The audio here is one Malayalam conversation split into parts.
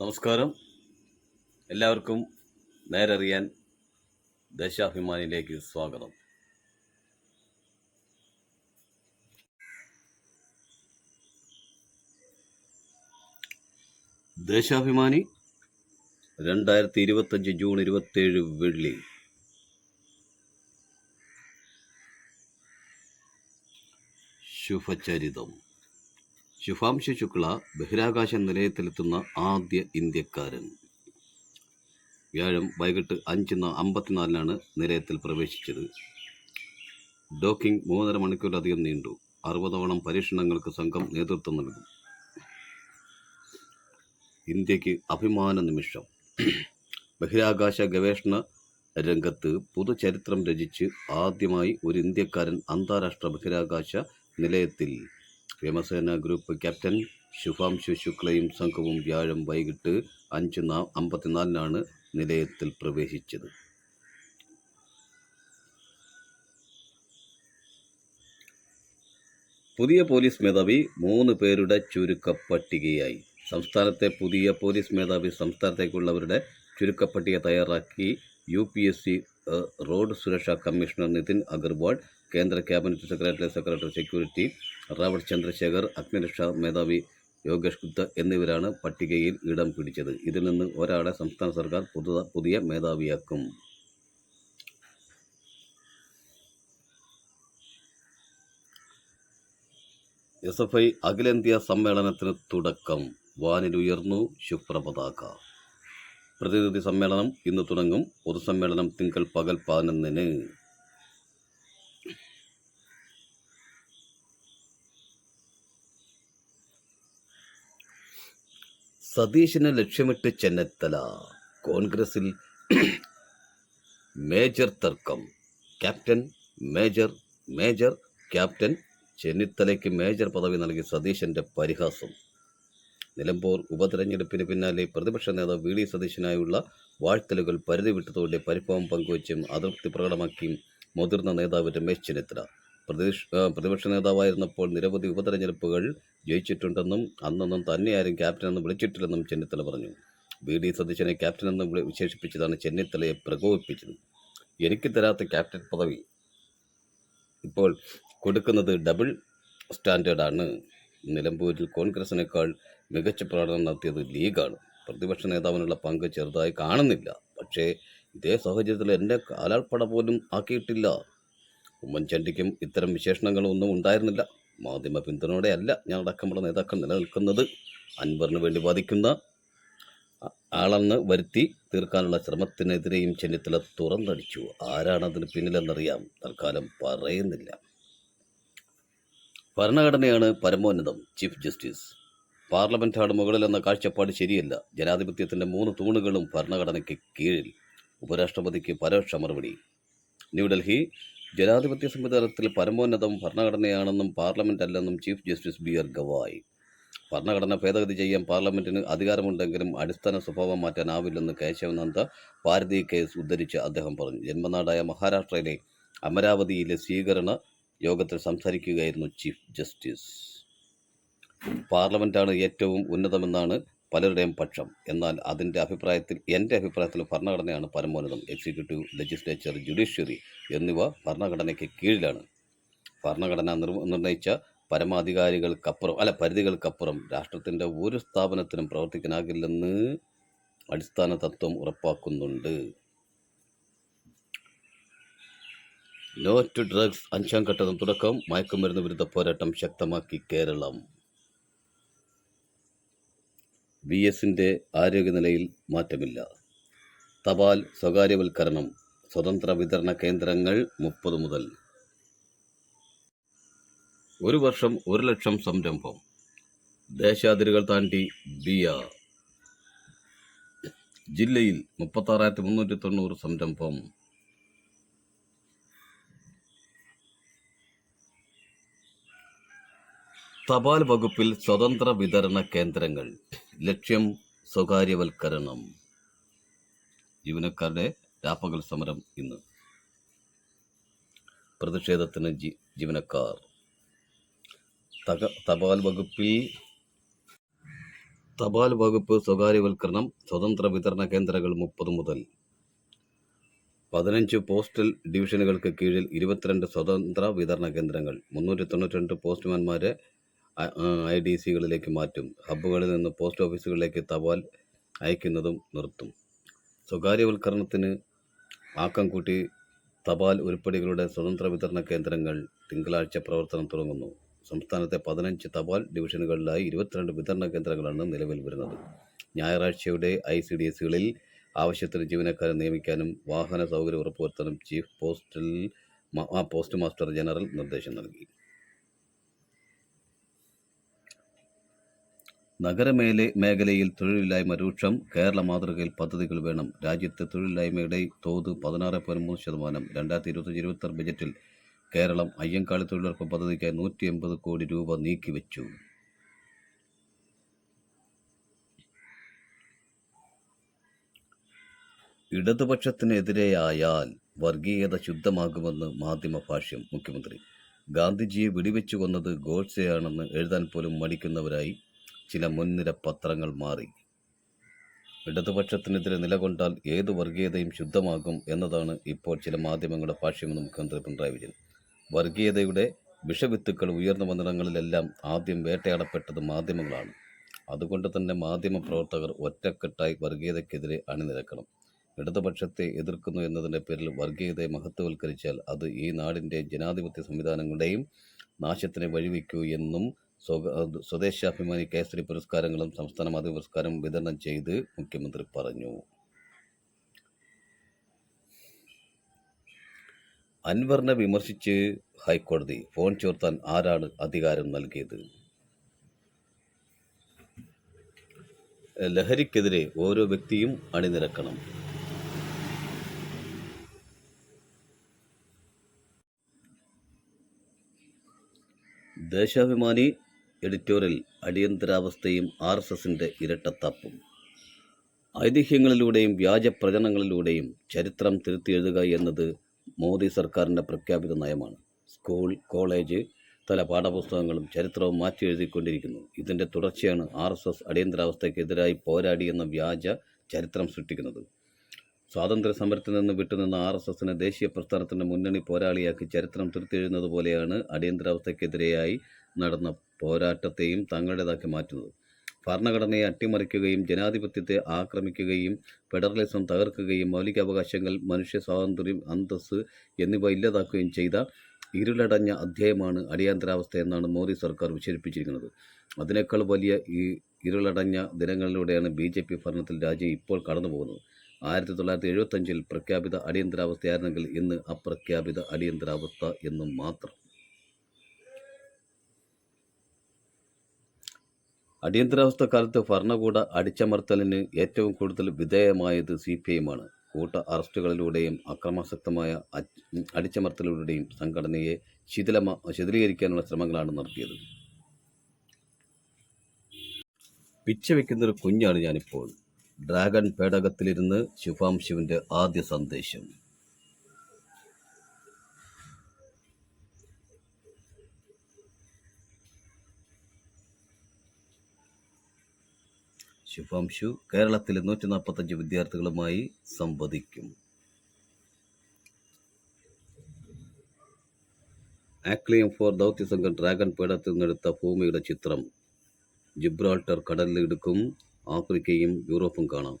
നമസ്കാരം. എല്ലാവർക്കും നേരറിയാൻ ദേശാഭിമാനിയിലേക്ക് സ്വാഗതം. ദേശാഭിമാനി രണ്ടായിരത്തി ഇരുപത്തഞ്ച് ജൂൺ ഇരുപത്തേഴ് വെള്ളി. ശുഭചരിതം. ശുഭാംശു ശുക്ല ബഹിരാകാശ നിലയത്തിലെത്തുന്ന ആദ്യ ഇന്ത്യക്കാരൻ. വ്യാഴം വൈകിട്ട് അഞ്ചിന് അമ്പത്തിനാലിനാണ് നിലയത്തിൽ പ്രവേശിച്ചത്. ഡോക്കിംഗ് മൂന്നര മണിക്കൂറിലധികം നീണ്ടു. അറുപതോളം പരീക്ഷണങ്ങൾക്ക് സംഘം നേതൃത്വം നൽകും. ഇന്ത്യയ്ക്ക് അഭിമാന നിമിഷം. ബഹിരാകാശ ഗവേഷണ രംഗത്ത് പുതുചരിത്രം രചിച്ച് ആദ്യമായി ഒരു ഇന്ത്യക്കാരൻ അന്താരാഷ്ട്ര ബഹിരാകാശ നിലയത്തിൽ വ്യോമസേന ഗ്രൂപ്പ് ക്യാപ്റ്റൻ ശുഭാംശു ശുക്ലയും സംഘവും വ്യാഴം വൈകിട്ട് അഞ്ച് നാ അമ്പത്തിനാലിനാണ് നിലയത്തിൽ പ്രവേശിച്ചത്. പുതിയ പോലീസ് മേധാവി മൂന്ന് പേരുടെ ചുരുക്കപ്പട്ടികയായി. സംസ്ഥാനത്തെ പുതിയ പോലീസ് മേധാവി സംസ്ഥാനത്തേക്കുള്ളവരുടെ ചുരുക്കപ്പട്ടിക തയ്യാറാക്കി U P S C road സുരക്ഷാ കമ്മീഷണർ നിതിൻ അഗർവാൾ കേന്ദ്ര cabinet secretary secretary security Rawat Chandrashekhar അഗ്നിരക്ഷാ മേധാവി യോഗേഷ് ഗുപ്ത എന്നിവരാണ് പട്ടികയിൽ ഇടം പിടിച്ചത്. ഇതിൽ നിന്ന് ഒരാളെ സംസ്ഥാന സർക്കാർ പുതു പുതിയ മേധാവിയാക്കും. എസ് എഫ് ഐ അഖിലേന്ത്യാ സമ്മേളനത്തിന് തുടക്കം. വാനിലുയർന്നു. ശുഭ്രപതാക. പ്രതിനിധി സമ്മേളനം ഇന്ന് തുടങ്ങും. പൊതുസമ്മേളനം തിങ്കൾ പകൽ പതിനൊന്നിന്. സതീശിനെ ലക്ഷ്യമിട്ട് ചെന്നിത്തല. കോൺഗ്രസിൽ മേജർ തർക്കം. ക്യാപ്റ്റൻ മേജർ മേജർ ക്യാപ്റ്റൻ ചെന്നിത്തലയ്ക്ക് മേജർ പദവി നൽകി സതീശന്റെ പരിഹാസം. നിലമ്പൂർ ഉപതെരഞ്ഞെടുപ്പിന് പിന്നാലെ പ്രതിപക്ഷ നേതാവ് വി ഡി സതീശനായുള്ള വാഴ്ത്തലുകൾ പരിധി വിട്ടതോടെ പരിഭവം പങ്കുവച്ചും അതൃപ്തി പ്രകടമാക്കിയും മുതിർന്ന നേതാവ് രമേശ് ചെന്നിത്തല. പ്രതിപക്ഷ ആ, പ്രതിപക്ഷ നേതാവായിരുന്നപ്പോൾ നിരവധി ഉപതെരഞ്ഞെടുപ്പുകൾ ജയിച്ചിട്ടുണ്ടെന്നും അന്നൊന്നും തന്നെ ആരും ക്യാപ്റ്റനെന്ന് വിളിച്ചിട്ടില്ലെന്നും ചെന്നിത്തല പറഞ്ഞു. വി. ഡി. സതീശനെ ക്യാപ്റ്റനെന്ന് വിശേഷിപ്പിച്ചതാണ് ചെന്നിത്തലയെ പ്രകോപിപ്പിച്ചത്. എനിക്ക് തരാത്ത ക്യാപ്റ്റൻ പദവി ഇപ്പോൾ കൊടുക്കുന്നത് ഡബിൾ സ്റ്റാൻഡേർഡാണ്. നിലമ്പൂരിൽ കോൺഗ്രസിനേക്കാൾ മികച്ച പ്രകടനം നടത്തിയത് ലീഗാണ്. പ്രതിപക്ഷ നേതാവിനുള്ള പങ്ക് ചെറുതായി കാണുന്നില്ല. പക്ഷേ ഇതേ സാഹചര്യത്തിൽ എന്റെ കാലാൾപ്പട പോലും ആക്കിയിട്ടില്ല. ഉമ്മൻചാണ്ടിക്കും ഇത്തരം വിശേഷണങ്ങളൊന്നും ഉണ്ടായിരുന്നില്ല. മാധ്യമ പിന്തുണയോടെയല്ല ഞാൻ അടക്കമുള്ള നേതാക്കൾ നിലനിൽക്കുന്നത്. അൻവറിന് വേണ്ടി വാദിക്കുന്ന ആളെന്ന് വരുത്തി തീർക്കാനുള്ള ശ്രമത്തിനെതിരെയും ചെന്നിത്തല തുറന്നടിച്ചു. ആരാണതിന് പിന്നിലെന്നറിയാം. തൽക്കാലം പറയുന്നില്ല. ഭരണഘടനയാണ് പരമോന്നതം ചീഫ് ജസ്റ്റിസ്. പാർലമെന്റാണ് മുകളിലെന്ന കാഴ്ചപ്പാട് ശരിയല്ല. ജനാധിപത്യത്തിന്റെ മൂന്ന് തൂണുകളും ഭരണഘടനയ്ക്ക് കീഴിൽ. ഉപരാഷ്ട്രപതിക്ക് പരോക്ഷ മറുപടി. ന്യൂഡൽഹി ജനാധിപത്യ സംവിധാനത്തിൽ പരമോന്നതം ഭരണഘടനയാണെന്നും പാർലമെന്റ് അല്ലെന്നും chief justice B R Gavai. ഭരണഘടന ഭേദഗതി ചെയ്യാൻ പാർലമെന്റിന് അധികാരമുണ്ടെങ്കിലും അടിസ്ഥാന സ്വഭാവം മാറ്റാനാവില്ലെന്ന് കേശവനന്ദ ഭാരതി കേസ് ഉദ്ധരിച്ച് അദ്ദേഹം പറഞ്ഞു. ജന്മനാടായ മഹാരാഷ്ട്രയിലെ അമരാവതിയിലെ സ്വീകരണ യോഗത്തിൽ സംസാരിക്കുകയായിരുന്നു ചീഫ് ജസ്റ്റിസ്. പാർലമെന്റാണ് ഏറ്റവും ഉന്നതമെന്നാണ് പലരുടെയും പക്ഷം. എന്നാൽ അതിന്റെ അഭിപ്രായത്തിൽ എന്റെ അഭിപ്രായത്തിൽ ഭരണഘടനയാണ് പരമോന്നതം. എക്സിക്യൂട്ടീവ് ലെജിസ്ലേച്ചർ ജുഡീഷ്യറി എന്നിവ ഭരണഘടനയ്ക്ക് കീഴിലാണ്. ഭരണഘടന നിർ നിർണയിച്ച പരമാധികാരികൾക്കപ്പുറം അല്ല പരിധികൾക്കപ്പുറം രാഷ്ട്രത്തിന്റെ ഒരു സ്ഥാപനത്തിനും പ്രവർത്തിക്കാനാകില്ലെന്ന് അടിസ്ഥാന തത്വം ഉറപ്പാക്കുന്നുണ്ട്. നോ ടു ഡ്രഗ്സ് അഞ്ചാം ഘട്ടം തുടക്കം. മയക്കുമരുന്ന് വിരുദ്ധ പോരാട്ടം ശക്തമാക്കി കേരളം. വി എസിന്റെ ആരോഗ്യനിലയിൽ മാറ്റമില്ല. തപാൽ സ്വകാര്യവൽക്കരണം സ്വതന്ത്ര വിതരണ കേന്ദ്രങ്ങൾ മുപ്പത് മുതൽ. ഒരു വർഷം ഒരു ലക്ഷം സംരംഭം. ദേശാതിരുകൾ താണ്ടി ബിയ ജില്ലയിൽ മുപ്പത്താറായിരത്തി മുന്നൂറ്റി തൊണ്ണൂറ് സംരംഭം. തപാൽ വകുപ്പിൽ സ്വതന്ത്ര വിതരണ കേന്ദ്രങ്ങൾ. ലക്ഷ്യം സ്വകാര്യവൽക്കരണം. ജീവനക്കാരുടെ രാപ്പകൽ സമരം ഇന്ന്. പ്രതിഷേധത്തിന് ജീ ജീവനക്കാർ. തപാൽ വകുപ്പിൽ തപാൽ വകുപ്പ് സ്വകാര്യവൽക്കരണം സ്വതന്ത്ര വിതരണ കേന്ദ്രങ്ങൾ മുപ്പത് മുതൽ. പതിനഞ്ച് പോസ്റ്റൽ ഡിവിഷനുകൾക്ക് കീഴിൽ ഇരുപത്തിരണ്ട് സ്വതന്ത്ര വിതരണ കേന്ദ്രങ്ങൾ. മുന്നൂറ്റി തൊണ്ണൂറ്റി രണ്ട് പോസ്റ്റ്മാൻമാരെ ഐ ഡി സികളിലേക്ക് മാറ്റും. ഹബ്ബുകളിൽ നിന്ന് പോസ്റ്റ് ഓഫീസുകളിലേക്ക് തപാൽ അയക്കുന്നതും നിർത്തും. സ്വകാര്യവൽക്കരണത്തിന് ആക്കം കൂട്ടി തപാൽ ഉരുപ്പടികളുടെ സ്വതന്ത്ര വിതരണ കേന്ദ്രങ്ങൾ തിങ്കളാഴ്ച പ്രവർത്തനം തുടങ്ങുന്നു. സംസ്ഥാനത്തെ പതിനഞ്ച് തപാൽ ഡിവിഷനുകളിലായി ഇരുപത്തിരണ്ട് വിതരണ കേന്ദ്രങ്ങളാണ് നിലവിൽ വരുന്നത്. ഞായറാഴ്ചയുടെ ഐ സി ഡി എസുകളിൽ ആവശ്യത്തിന് ജീവനക്കാരെ നിയമിക്കാനും വാഹന സൗകര്യം ഉറപ്പുവരുത്താനും chief postal post master general നിർദ്ദേശം നൽകി. നഗരമേലെ മേഖലയിൽ തൊഴിലില്ലായ്മ രൂക്ഷം കേരള മാതൃകയിൽ പദ്ധതികൾ വേണം. രാജ്യത്തെ തൊഴിലില്ലായ്മയുടെ തോത് പതിനാറ് പോയിന്റ് മൂന്ന് ശതമാനം. രണ്ടായിരത്തി ഇരുപത്തഞ്ച് ഇരുപത്തി ബജറ്റിൽ കേരളം അയ്യങ്കാളി തൊഴിലുറപ്പ് പദ്ധതിക്കായി നൂറ്റി എൺപത് കോടി രൂപ നീക്കിവെച്ചു ഇടതുപക്ഷത്തിനെതിരെയായാൽ വർഗീയത ശുദ്ധമാകുമെന്ന് മാധ്യമ ഭാഷ്യം മുഖ്യമന്ത്രി. ഗാന്ധിജിയെ വെടിവെച്ചു കൊന്നത് ഗോഡ്സെയാണെന്ന് എഴുതാൻ പോലും മടിക്കുന്നവരായി ചില മുൻനിര പത്രങ്ങൾ മാറി. ഇടതുപക്ഷത്തിനെതിരെ നിലകൊണ്ടാൽ ഏത് വർഗീയതയും ശുദ്ധമാകും എന്നതാണ് ഇപ്പോൾ ചില മാധ്യമങ്ങളുടെ ഭാഷ്യമെന്ന് മുഖ്യമന്ത്രി പിണറായി വിജയൻ. വർഗീയതയുടെ വിഷവിത്തുക്കൾ ഉയർന്നു വന്നിടങ്ങളിലെല്ലാം ആദ്യം വേട്ടയാടപ്പെട്ടത് മാധ്യമങ്ങളാണ്. അതുകൊണ്ട് തന്നെ മാധ്യമ പ്രവർത്തകർ ഒറ്റക്കെട്ടായി വർഗീയതയ്ക്കെതിരെ അണിനിരക്കണം. ഇടതുപക്ഷത്തെ എതിർക്കുന്നു എന്നതിന്റെ പേരിൽ വർഗീയതയെ മഹത്വവൽക്കരിച്ചാൽ അത് ഈ നാടിന്റെ ജനാധിപത്യ സംവിധാനങ്ങളുടെയും നാശത്തിന് വഴിവെക്കൂ എന്നും സ്വദേശാഭിമാനി കേസരി പുരസ്കാരങ്ങളും സംസ്ഥാന മാധ്യമ പുരസ്കാരം വിതരണം ചെയ്ത് മുഖ്യമന്ത്രി പറഞ്ഞു. അൻവറിനെ വിമർശിച്ച് ഹൈക്കോടതി ഫോൺ ചോർത്താൻ ആരാണ് അധികാരം നൽകിയത്? ലഹരിക്കെതിരെ ഓരോ വ്യക്തിയും അണിനിരക്കണം. ദേശാഭിമാനി എഡിറ്റോറിയൽ അടിയന്തരാവസ്ഥയും ആർ എസ് എസിന്റെ ഇരട്ടത്താപ്പും. ഐതിഹ്യങ്ങളിലൂടെയും വ്യാജ പ്രചരണങ്ങളിലൂടെയും ചരിത്രം തിരുത്തിയെഴുതുക എന്നത് മോദി സർക്കാരിന്റെ പ്രഖ്യാപിത നയമാണ്. സ്കൂൾ കോളേജ് തല പാഠപുസ്തകങ്ങളും ചരിത്രവും മാറ്റി എഴുതിക്കൊണ്ടിരിക്കുന്നു ഇതിന്റെ തുടർച്ചയാണ് ആർ എസ് എസ് അടിയന്തരാവസ്ഥയ്ക്കെതിരായി പോരാടിയെന്ന വ്യാജ ചരിത്രം സൃഷ്ടിക്കുന്നത്. സ്വാതന്ത്ര്യ സമരത്തിൽ നിന്ന് വിട്ടുനിന്ന ആർ എസ് എസിനെ ദേശീയ പ്രസ്ഥാനത്തിന്റെ മുന്നണി പോരാളിയാക്കി ചരിത്രം തിരുത്തിയെഴുന്നതുപോലെയാണ് അടിയന്തരാവസ്ഥയ്ക്കെതിരെയായി നടന്ന പോരാട്ടത്തെയും തങ്ങളുടേതാക്കി മാറ്റുന്നത്. ഭരണഘടനയെ അട്ടിമറിക്കുകയും ജനാധിപത്യത്തെ ആക്രമിക്കുകയും ഫെഡറലിസം തകർക്കുകയും മൗലികാവകാശങ്ങൾ മനുഷ്യ സ്വാതന്ത്ര്യം അന്തസ് എന്നിവ ഇല്ലാതാക്കുകയും ചെയ്ത ഇരുളടഞ്ഞ അധ്യായമാണ് അടിയന്തരാവസ്ഥ എന്നാണ് മോദി സർക്കാർ വിശേഷിപ്പിച്ചിരിക്കുന്നത്. അതിനേക്കാൾ വലിയ ഈ ഇരുളടഞ്ഞ ദിനങ്ങളിലൂടെയാണ് ബി ജെ പി ഭരണത്തിൽ രാജ്യം ഇപ്പോൾ കടന്നു പോകുന്നത് ആയിരത്തി തൊള്ളായിരത്തി എഴുപത്തഞ്ചിൽ പ്രഖ്യാപിത അടിയന്തരാവസ്ഥയായിരുന്നെങ്കിൽ ഇന്ന് അപ്രഖ്യാപിത അടിയന്തരാവസ്ഥ എന്ന് മാത്രം. അടിയന്തരാവസ്ഥ കാലത്ത് ഭരണകൂട അടിച്ചമർത്തലിന് ഏറ്റവും കൂടുതൽ വിധേയമായത് സി പി ഐമാണ് കൂട്ട അറസ്റ്റുകളിലൂടെയും അക്രമാസക്തമായ അടിച്ചമർത്തലിലൂടെയും സംഘടനയെ ശിഥിലമ ശിഥിലീകരിക്കാനുള്ള ശ്രമങ്ങളാണ് നടത്തിയത്. പിച്ച വയ്ക്കുന്നൊരു കുഞ്ഞാണ് ഞാനിപ്പോൾ. ഡ്രാഗൺ പേടകത്തിലിരുന്ന് ശുഭാംശുവിന്റെ ആദ്യ സന്ദേശം. ശുഭാംശു കേരളത്തിലെ നൂറ്റി നാൽപ്പത്തഞ്ച് വിദ്യാർത്ഥികളുമായി സംവദിക്കും. ആക്ലിയം ഫോർ ദൗത്യസംഘം ഡ്രാഗൺ പേടത്തിൽ നിന്നെടുത്ത ഭൂമിയുടെ ചിത്രം ജിബ്രാൾട്ടർ കടലിടുക്കും ആഫ്രിക്കയും യൂറോപ്പും കാണാം.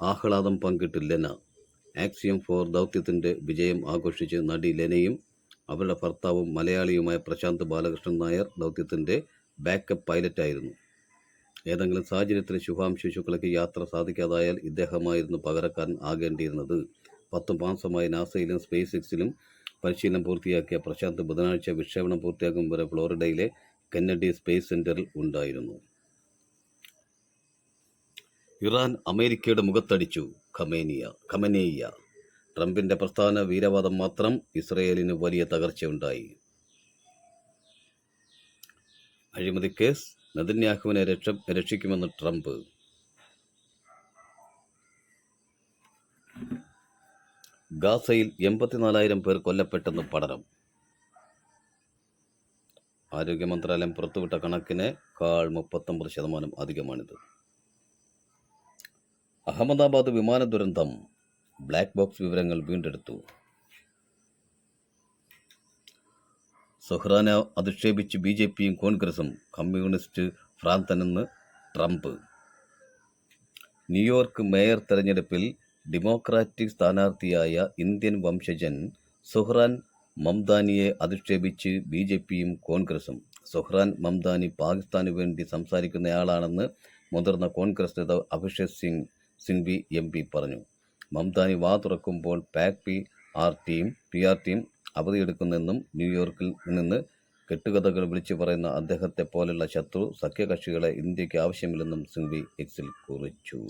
ആഹ്ലാദം പങ്കിട്ട് ലെന. ആക്സിയം ഫോർ ദൗത്യത്തിന്റെ വിജയം ആഘോഷിച്ച് നടി ലെനയും അവരുടെ ഭർത്താവും മലയാളിയുമായ പ്രശാന്ത് ബാലകൃഷ്ണൻ നായർ ദൗത്യത്തിന്റെ ബാക്കപ്പ് പൈലറ്റായിരുന്നു ഏതെങ്കിലും സാഹചര്യത്തിൽ ശുഭാംശു ശുക്ലയ്ക്ക് യാത്ര സാധിക്കാതായാൽ ഇദ്ദേഹമായിരുന്നു പകരക്കാരൻ ആകേണ്ടിയിരുന്നത്. പത്ത് മാസമായി നാസയിലും സ്പേസ് എക്സിലും പരിശീലനം പൂർത്തിയാക്കിയ പ്രശാന്ത് ബുധനാഴ്ച വിക്ഷേപണം പൂർത്തിയാക്കും വരെ ഫ്ലോറിഡയിലെ കെന്നഡി സ്പേസ് സെന്ററിൽ ഉണ്ടായിരുന്നു. ഇറാൻ അമേരിക്കയുടെ മുഖത്തടിച്ചു. ഖമേനിയ ഖമനേയ ട്രംപിന്റെ പ്രസ്ഥാന വീരവാദം മാത്രം ഇസ്രയേലിന് വലിയ തകർച്ചയുണ്ടായി. അഴിമതി കേസ് നദിന്യാഹുവിനെ രക്ഷ രക്ഷിക്കുമെന്ന് ട്രംപ്. ഗാസയിൽ എൺപത്തിനാലായിരം പേർ കൊല്ലപ്പെട്ടെന്ന് പഠനം. ആരോഗ്യ മന്ത്രാലയം പുറത്തുവിട്ട കണക്കിന് കാൾ മുപ്പത്തൊമ്പത് ശതമാനം അധികമാണിത്. അഹമ്മദാബാദ് വിമാന ദുരന്തം ബ്ലാക്ക് ബോക്സ് വിവരങ്ങൾ വീണ്ടെടുത്തു. സുഹ്റാനെ അധിക്ഷേപിച്ച് ബി ജെ പിയും കോൺഗ്രസും കമ്മ്യൂണിസ്റ്റ് ഭ്രാന്തനെന്ന് ട്രംപ്. ന്യൂയോർക്ക് മേയർ തെരഞ്ഞെടുപ്പിൽ ഡെമോക്രാറ്റിക് സ്ഥാനാർത്ഥിയായ ഇന്ത്യൻ വംശജൻ സുഹ്റാൻ മംദാനിയെ അധിക്ഷേപിച്ച് ബി ജെ പിയും കോൺഗ്രസും. സുഹ്റാൻ മംദാനി പാകിസ്ഥാനു വേണ്ടി സംസാരിക്കുന്നയാളാണെന്ന് മുതിർന്ന കോൺഗ്രസ് നേതാവ് അഭിഷേക് സിംഗ് സിംഗ്വി എം പി പറഞ്ഞു. മംദാനി വാ തുറക്കുമ്പോൾ Pak P R team P R team അവധിയെടുക്കുന്നെന്നും ന്യൂയോർക്കിൽ നിന്ന് കെട്ടുകഥകൾ വിളിച്ചു പറയുന്ന അദ്ദേഹത്തെ പോലെയുള്ള ശത്രു സഖ്യകക്ഷികളെ ഇന്ത്യയ്ക്ക് ആവശ്യമില്ലെന്നും സിംഗ്വി എക്സിൽ കുറിച്ചു.